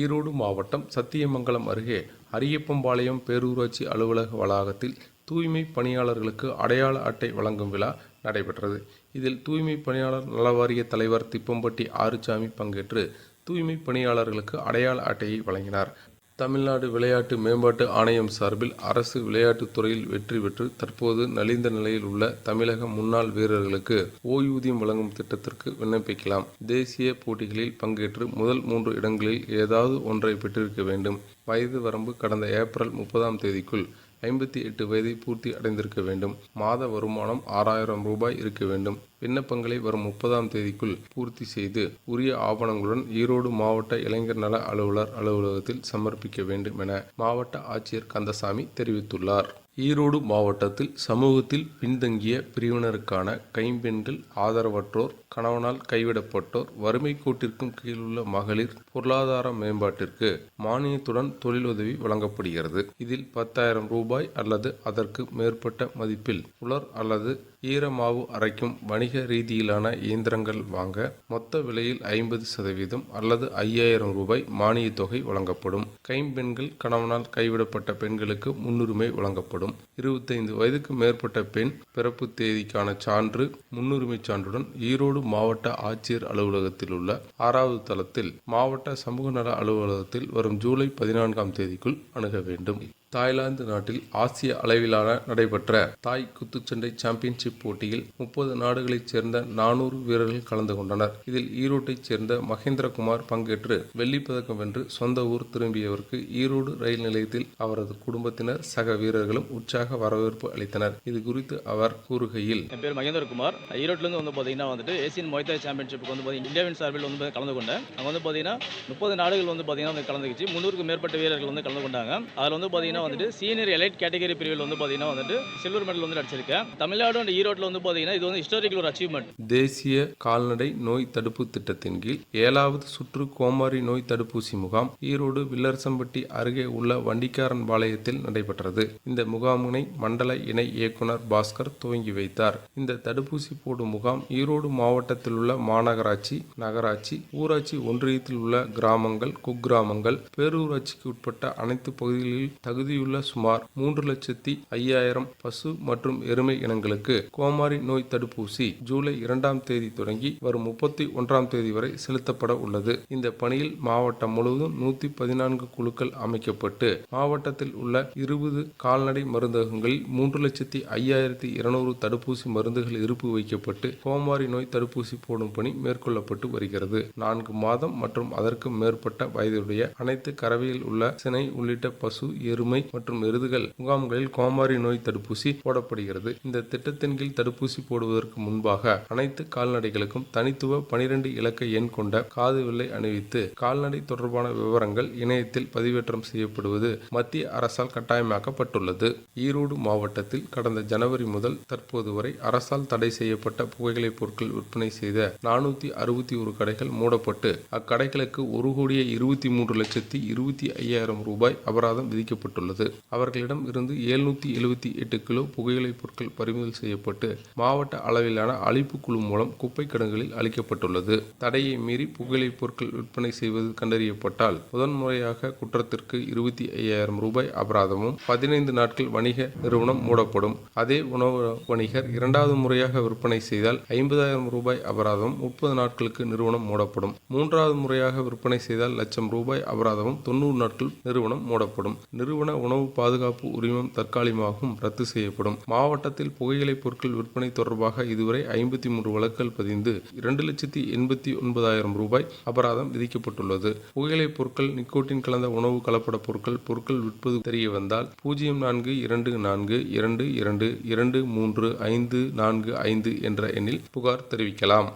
ஈரோடு மாவட்டம் சத்தியமங்கலம் அருகே அரியப்பம்பாளையம் பேரூராட்சி அலுவலக வளாகத்தில் தூய்மை பணியாளர்களுக்கு அடையாள அட்டை வழங்கும் விழா நடைபெற்றது. இதில் தூய்மை பணியாளர் நலவாரிய தலைவர் திப்பம்பட்டி ஆறுசாமி பங்கேற்று தூய்மை பணியாளர்களுக்கு அடையாள அட்டையை வழங்கினார். தமிழ்நாடு விளையாட்டு மேம்பாட்டு ஆணையம் சார்பில் அரசு விளையாட்டுத் துறையில் வெற்றி பெற்று தற்போது நலிந்த நிலையில் உள்ள தமிழக முன்னாள் வீரர்களுக்கு ஓய்வூதியம் வழங்கும் திட்டத்திற்கு விண்ணப்பிக்கலாம். தேசிய போட்டிகளில் பங்கேற்று முதல் மூன்று இடங்களில் ஏதாவது ஒன்றை பெற்றிருக்க வேண்டும். வயது வரம்பு கடந்த ஏப்ரல் முப்பதாம் தேதிக்குள் ஐம்பத்தி எட்டு வயதை பூர்த்தி அடைந்திருக்க வேண்டும். மாத வருமானம் ஆறாயிரம் ரூபாய் இருக்க வேண்டும். விண்ணப்பங்களை வரும் முப்பதாம் தேதிக்குள் பூர்த்தி செய்து உரிய ஆவணங்களுடன் ஈரோடு மாவட்ட இளைஞர் நல அலுவலர் அலுவலகத்தில் சமர்ப்பிக்க வேண்டும் என மாவட்ட ஆட்சியர் கந்தசாமி தெரிவித்துள்ளார். ஈரோடு மாவட்டத்தில் சமூகத்தில் பின்தங்கிய பிரிவினருக்கான கைம்பெண்கள் ஆதரவற்றோர் கணவனால் கைவிடப்பட்டோர் வறுமை கோட்டிற்கும் கீழுள்ள மகளிர் பொருளாதார மேம்பாட்டிற்கு மானியத்துடன் தொழில் உதவி வழங்கப்படுகிறது. இதில் பத்தாயிரம் ரூபாய் அல்லது அதற்கு மேற்பட்ட மதிப்பில் உலர் அல்லது ஈரமாவு அரைக்கும் வணிக ரீதியிலான இயந்திரங்கள் வாங்க மொத்த விலையில் ஐம்பது சதவீதம் அல்லது ஐயாயிரம் ரூபாய் மானியத் தொகை வழங்கப்படும். கைம்பெண்கள் கணவனால் கைவிடப்பட்ட பெண்களுக்கு முன்னுரிமை வழங்கப்படும். இருபத்தைந்து வயதுக்கு மேற்பட்ட பெண் பிறப்பு தேதிக்கான சான்று முன்னுரிமை சான்றுடன் ஈரோடு மாவட்ட ஆட்சியர் அலுவலகத்தில் உள்ள ஆறாவது தளத்தில் மாவட்ட சமூக நல அலுவலகத்தில் வரும் ஜூலை பதினான்காம் தேதிக்குள் அணுக வேண்டும். தாய்லாந்து நாட்டில் ஆசிய அளவிலான நடைபெற்ற தாய் குத்துச்சண்டை சாம்பியன்ஷிப் போட்டியில் முப்பது நாடுகளைச் சேர்ந்த நானூறு வீரர்கள் கலந்து கொண்டனர். இதில் ஈரோட்டைச் சேர்ந்த மகேந்திரகுமார் பங்கேற்று வெள்ளிப்பதக்கம் வென்று சொந்த ஊர் திரும்பியவருக்கு ஈரோடு ரயில் நிலையத்தில் அவரது குடும்பத்தினர் சக வீரர்களும் உற்சாக வரவேற்பு அளித்தனர். இது குறித்து அவர் கூறுகையில் என் பேர் மகேந்திரகுமார். ஈரோட்டிலிருந்து வந்து பார்த்தீங்கன்னா வந்துட்டு ஏசியன் மொய்தாய் சாம்பியன்ஷிப்புக்கு வந்து பார்த்தீங்கன்னா இந்தியாவின் சார்பில் வந்து கலந்து கொண்டேன். அங்கே வந்து பார்த்தீங்கன்னா முப்பது நாடுகள் வந்து பார்த்தீங்கன்னா வந்து கலந்துக்கிச்சு முந்நூறுக்கு மேற்பட்ட வீரர்கள் வந்து கலந்து கொண்டாங்க. அதில் வந்து பார்த்தீங்கன்னா வந்துட்டு சீனியர் எலைட் கேட்டகரி பிரிவில் வந்து பார்த்தீங்கன்னா வந்துட்டு சில்வர் மெடல் வந்து அடிச்சிருக்கேன் தமிழ்நாடு அண்ட் ஈரோட்டில் வந்து பார்த்தீங்கன்னா இது வந்து ஹிஸ்டாரிக்கல் ஒரு அச்சீவ்மெண்ட் தேசிய கால்நடை நோய் தடுப்பு திட்டத்தின் கீழ் ஏழாவது சுற்று கோமாரி நோய் தடுப்பூசி முகாம் ஈரோடு வில்லரசம்பட்டி அருகே உள்ள வண்டிக்காரன் பாளையத்தில் நடைபெற்றது. இந்த முகாமினை மண்டல இணை இயக்குனர் பாஸ்கர் துவங்கி வைத்தார். இந்த தடுப்பூசி போடும் முகாம் ஈரோடு மாவட்டத்தில் உள்ள மாநகராட்சி நகராட்சி ஊராட்சி ஒன்றியத்தில் உள்ள கிராமங்கள் குக்கிராமங்கள் பேரூராட்சிக்கு உட்பட்ட அனைத்து பகுதிகளில் தகுதி தகுதியுள்ள சுமார் மூன்று லட்சத்தி ஐயாயிரம் பசு மற்றும் எருமை இனங்களுக்கு கோமாரி நோய் தடுப்பூசி ஜூலை இரண்டாம் தேதி தொடங்கி வரும் முப்பத்தி ஒன்றாம் தேதி வரை செலுத்தப்பட உள்ளது. இந்த பணியில் மாவட்டம் முழுவதும் நூத்தி பதினான்கு குழுக்கள் அமைக்கப்பட்டு மாவட்டத்தில் உள்ள இருபது கால்நடை மருந்தகங்களில் மூன்று லட்சத்தி ஐயாயிரத்தி இருநூறு தடுப்பூசி மருந்துகள் இருப்பு வைக்கப்பட்டு கோமாரி நோய் தடுப்பூசி போடும் பணி மேற்கொள்ளப்பட்டு வருகிறது. நான்கு மாதம் மற்றும் அதற்கு மேற்பட்ட வயதுடைய அனைத்து கறவையில் உள்ள சினை உள்ளிட்ட பசு எருமை மற்றும் எருதுகள் முகாம்களில் கோமாரி நோய் தடுப்பூசி போடப்படுகிறது. இந்த திட்டத்தின் கீழ் தடுப்பூசி போடுவதற்கு முன்பாக அனைத்து கால்நடைகளுக்கும் தனித்துவ பனிரெண்டு இலக்க எண் கொண்ட காது வில்லை அணிவித்து கால்நடை தொடர்பான விவரங்கள் இணையத்தில் பதிவேற்றம் செய்யப்படுவது மத்திய அரசால் கட்டாயமாக்கப்பட்டுள்ளது. ஈரோடு மாவட்டத்தில் கடந்த ஜனவரி முதல் தற்போது வரை அரசால் தடை செய்யப்பட்ட புகையிலை பொருட்கள் விற்பனை செய்த நானூத்தி அறுபத்தி ஒரு கடைகள் மூடப்பட்டு அக்கடைகளுக்கு ஒரு கோடியே இருபத்தி மூன்று லட்சத்தி இருபத்தி ஐயாயிரம் ரூபாய் அபராதம் விதிக்கப்பட்டுள்ளது. அவர்களிடம் இருந்து எழுநூத்தி எழுபத்தி எட்டு கிலோ புகையிலைப் பொருட்கள் பறிமுதல் செய்யப்பட்டு மாவட்ட அளவிலான அழிப்பு குழு மூலம் குப்பை கிடங்குகளில் அளிக்கப்பட்டுள்ளது தடையை மீறி புகையிலை பொருட்கள் விற்பனை செய்வது கண்டறியப்பட்டால் முதன்முறையாக குற்றத்திற்கு இருபத்தி ஐயாயிரம் ரூபாய் அபராதமும் பதினைந்து நாட்கள் வணிக நிறுவனம் மூடப்படும். அதே உணவு வணிகர் இரண்டாவது முறையாக விற்பனை செய்தால் ஐம்பதாயிரம் ரூபாய் அபராதம் முப்பது நாட்களுக்கு நிறுவனம் மூடப்படும். மூன்றாவது முறையாக விற்பனை செய்தால் லட்சம் ரூபாய் அபராதமும் தொண்ணூறு நாட்கள் நிறுவனம் மூடப்படும். நிறுவன உணவு பாதுகாப்பு உரிமம் தற்காலிகமாகவும் ரத்து செய்யப்படும். மாவட்டத்தில் புகையிலை பொருட்கள் விற்பனை தொடர்பாக இதுவரை ஐம்பத்தி மூன்று வழக்குகள் பதிந்து இரண்டு லட்சத்தி எண்பத்தி ஒன்பதாயிரம் ரூபாய் அபராதம் விதிக்கப்பட்டுள்ளது. புகையிலை பொருட்கள் நிக்கோட்டின் கலந்த உணவு கலப்பட பொருட்கள் பொருட்கள் விற்பது தெரிய வந்தால் பூஜ்ஜியம் நான்கு இரண்டு நான்கு இரண்டு இரண்டு இரண்டு மூன்று ஐந்து நான்கு ஐந்து என்ற எண்ணில் புகார் தெரிவிக்கலாம்.